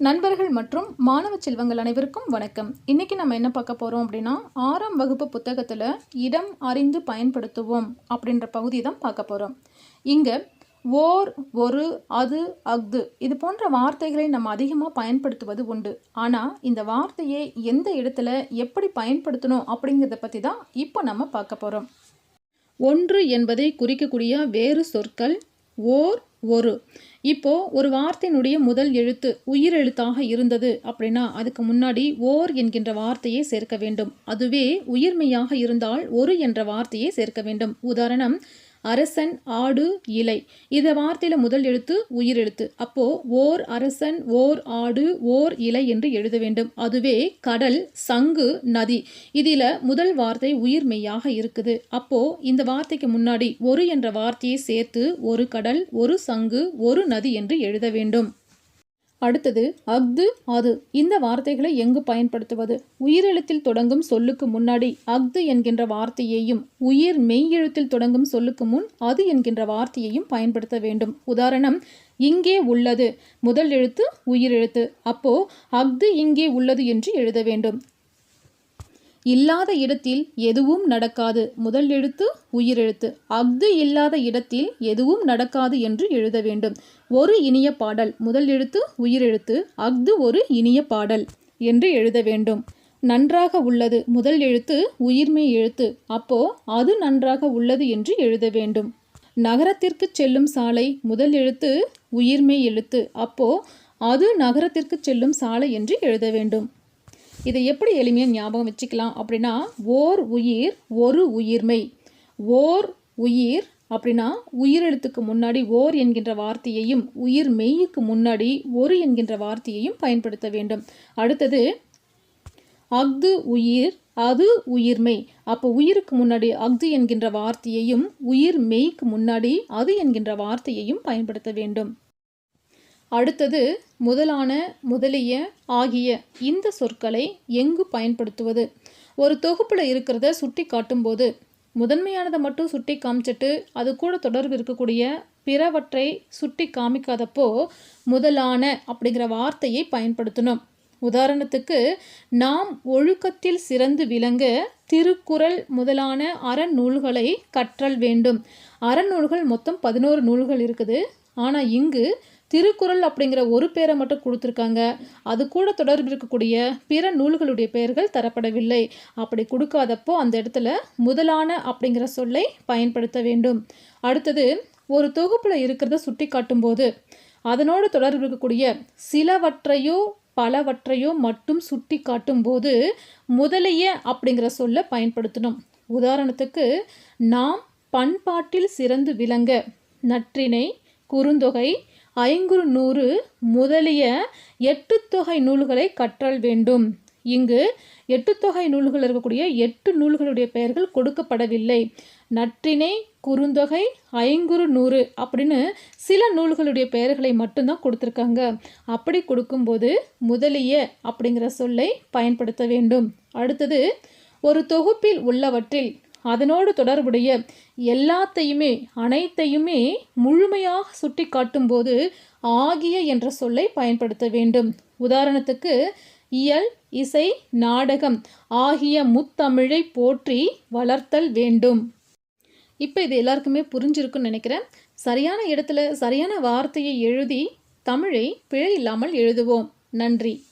நண்பர்கள் மற்றும் மாணவ செல்வங்கள் அனைவருக்கும் வணக்கம். இன்றைக்கி நம்ம என்ன பார்க்க போகிறோம் அப்படின்னா ஆறாம் வகுப்பு புத்தகத்தில் இடம் அறிந்து பயன்படுத்துவோம் அப்படின்ற பகுதி தான் பார்க்க போகிறோம் இங்கே ஓர் ஒரு அது அஃது இது போன்ற வார்த்தைகளை நம்ம அதிகமாக பயன்படுத்துவது உண்டு. ஆனால் இந்த வார்த்தையை எந்த இடத்துல எப்படி பயன்படுத்தணும் அப்படிங்கிறத பற்றி தான் இப்போ நம்ம பார்க்க போகிறோம் ஒன்று என்பதை குறிக்கக்கூடிய வேறு சொற்கள் ஓர் ஒரு. இப்போ ஒரு வார்த்தையினுடைய முதல் எழுத்து உயிர் எழுத்தாக இருந்தது அப்படின்னா அதுக்கு முன்னாடி ஓர் என்கின்ற வார்த்தையை சேர்க்க வேண்டும். அதுவே உயிர்மையாக இருந்தால் ஒரு என்ற வார்த்தையை சேர்க்க வேண்டும். உதாரணம் அரசன் ஆடு இலை. இந்த வார்த்தையில் முதல் எழுத்து உயிர் எழுத்து. அப்போ ஓர் அரசன் ஓர் ஆடு ஓர் இலை என்று எழுத வேண்டும். அதுவே கடல் சங்கு நதி. இதில் முதல் வார்த்தை உயிர் மெய்யாக இருக்குது. அப்போ இந்த வார்த்தைக்கு முன்னாடி ஒரு என்ற வார்த்தையை சேர்த்து ஒரு கடல் ஒரு சங்கு ஒரு நதி என்று எழுத வேண்டும். அடுத்தது அஃது அது. இந்த வார்த்தைகளை எங்கு பயன்படுத்துவது? உயிரெழுத்தில் தொடங்கும் சொல்லுக்கு முன்னாடி அஃது என்கின்ற வார்த்தையையும் உயிர் மெய்யெழுத்தில் தொடங்கும் சொல்லுக்கு முன் அது என்கின்ற வார்த்தையையும் பயன்படுத்த வேண்டும். உதாரணம் இங்கே உள்ளது. முதல் எழுத்து உயிரெழுத்து. அப்போ அஃது இங்கே உள்ளது என்று எழுத வேண்டும். இல்லாத இடத்தில் எதுவும் நடக்காது. முதல் எழுத்து உயிரெழுத்து. அஃது இல்லாத இடத்தில் எதுவும் நடக்காது என்று எழுத வேண்டும். ஒரு இனிய பாடல். முதல் எழுத்து உயிரெழுத்து. அஃது ஒரு இனிய பாடல் என்று எழுத வேண்டும். நன்றாக உள்ளது. முதல் எழுத்து உயிர்மை எழுத்து. அப்போ அது நன்றாக உள்ளது என்று எழுத வேண்டும். நகரத்திற்கு செல்லும் சாலை. முதல் எழுத்து உயிர்மை எழுத்து. அப்போ அது நகரத்திற்கு செல்லும் சாலை என்று எழுத வேண்டும். இதை எப்படி எளிமையாக ஞாபகம் வச்சுக்கலாம் அப்படின்னா ஓர் உயிர் ஒரு உயிர்மை. ஓர் உயிர் அப்படின்னா உயிரெழுத்துக்கு முன்னாடி ஓர் என்கின்ற வார்த்தையையும் உயிர் மெய்யுக்கு முன்னாடி ஒரு என்கின்ற வார்த்தையையும் பயன்படுத்த வேண்டும். அடுத்தது அஃது உயிர் அது உயிர்மை. அப்போ உயிருக்கு முன்னாடி அஃது என்கின்ற வார்த்தையையும் உயிர் மெய்க்கு முன்னாடி அது என்கின்ற வார்த்தையையும் பயன்படுத்த வேண்டும். அடுத்தது முதலான முதலிய ஆகிய இந்த சொற்களை எங்கு பயன்படுத்துவது? ஒரு தொகுப்பில் இருக்கிறத சுட்டி காட்டும்போது முதன்மையானதை மட்டும் சுட்டி காமிச்சிட்டு அது கூட தொடர்பு இருக்கக்கூடிய பிறவற்றை சுட்டி காமிக்காதப்போ முதலான அப்படிங்கிற வார்த்தையை பயன்படுத்தணும். உதாரணத்துக்கு நாம் ஒழுக்கத்தில் சிறந்து விளங்க திருக்குறள் முதலான அறநூல்களை கற்றல் வேண்டும். அறநூல்கள் மொத்தம் பதினோரு நூல்கள் இருக்குது. ஆனால் இங்கு திருக்குறள் அப்படிங்கிற ஒரு பேரை மட்டும் கொடுத்துருக்காங்க. அது கூட தொடர்பு இருக்கக்கூடிய பிற நூல்களுடைய பெயர்கள் தரப்படவில்லை. அப்படி கொடுக்காதப்போ அந்த இடத்துல முதலான அப்படிங்கிற சொல்லை பயன்படுத்த வேண்டும். அடுத்தது ஒரு தொகுப்பில் இருக்கிறத சுட்டி காட்டும்போது அதனோடு தொடர்பு இருக்கக்கூடிய சிலவற்றையோ பலவற்றையோ மட்டும் சுட்டி காட்டும்போது முதலிய அப்படிங்கிற சொல்ல பயன்படுத்தணும். உதாரணத்துக்கு நாம் பண்பாட்டில் சிறந்து விளங்க நற்றினை குறுந்தொகை ஐங்குறு நூறு முதலிய எட்டு தொகை நூல்களை கற்றல் வேண்டும். இங்கு எட்டு தொகை நூல்கள் இருக்கக்கூடிய எட்டு நூல்களுடைய பெயர்கள் கொடுக்கப்படவில்லை. நற்றினை குறுந்தொகை ஐங்குறு நூறு அப்படின்னு சில நூல்களுடைய பெயர்களை மட்டும்தான் கொடுத்துருக்காங்க. அப்படி கொடுக்கும்போது முதலிய அப்படிங்கிற சொல்லை பயன்படுத்த வேண்டும். அடுத்தது ஒரு தொகுப்பில் உள்ளவற்றில் அதனோடு தொடர்புடைய எல்லாத்தையுமே அனைத்தையுமே முழுமையாக சுட்டி காட்டும்போது ஆகிய என்ற சொல்லை பயன்படுத்த வேண்டும். உதாரணத்துக்கு இயல் இசை நாடகம் ஆகிய முத்தமிழை போற்றி வளர்த்தல் வேண்டும். இப்போ இது எல்லாருக்குமே புரிஞ்சிருக்குன்னு நினைக்கிறேன். சரியான இடத்துல சரியான வார்த்தையை எழுதி தமிழை பிழை இல்லாமல் எழுதுவோம். நன்றி.